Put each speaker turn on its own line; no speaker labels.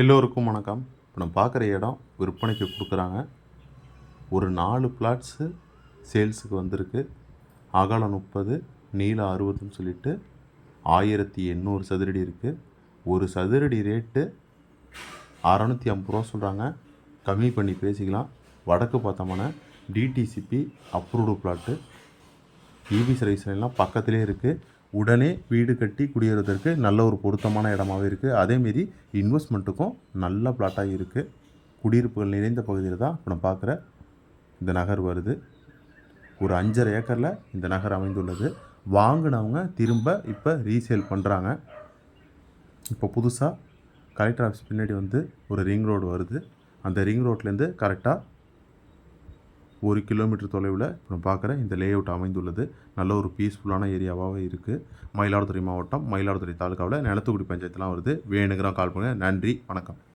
எல்லோருக்கும் வணக்கம். இப்போ நம்ம பார்க்குற இடம் விற்பனைக்கு கொடுக்குறாங்க. ஒரு நாலு பிளாட்ஸு சேல்ஸுக்கு வந்திருக்கு. அகலம் முப்பது நீளம் அறுபதுன்னு சொல்லிட்டு ஆயிரத்தி எண்ணூறு சதுரடி இருக்குது ஒரு சதுரடி ரேட்டு அறநூற்றி ஐம்பது ரூபா சொல்கிறாங்க கம்மி பண்ணி பேசிக்கலாம். வடக்கு பார்த்தோம்னா DTCP approved plot EB service எல்லாம் பக்கத்துலேயே இருக்குது உடனே வீடு கட்டி குடியேறதற்கு நல்ல ஒரு பொருத்தமான இடமாவே இருக்குது அதேமாரி இன்வெஸ்ட்மெண்ட்டுக்கும் நல்ல பிளாட்டாக இருக்குது குடியிருப்புகள் நிறைந்த பகுதியில் தான் இப்போ நம்ம பார்க்குற இந்த நகர் வருது. ஒரு அஞ்சரை ஏக்கரில் இந்த நகர் அமைந்துள்ளது. வாங்கினவங்க திரும்ப இப்போ ரீசேல் பண்ணுறாங்க இப்போ புதுசாக கலெக்டர் ஆஃபீஸ் பின்னாடி வந்து ஒரு ரிங் ரோடு வருது. அந்த ரிங் ரோட்லேருந்து கரெக்டாக ஒரு கிலோமீட்டர் தொலைவில் இப்போ நான் பார்க்குற இந்த லே அவுட் அமைந்துள்ளது. நல்ல ஒரு பீஸ்ஃபுல்லான ஏரியாவாகவே இருக்குது மயிலாடுதுறை மாவட்டம் மயிலாடுதுறை தாலுக்காவில் நிலத்துக்குடி பஞ்சாயத்துலாம் வருது. வேணுங்கிறோம் கால் பண்ணுங்கள் நன்றி வணக்கம்.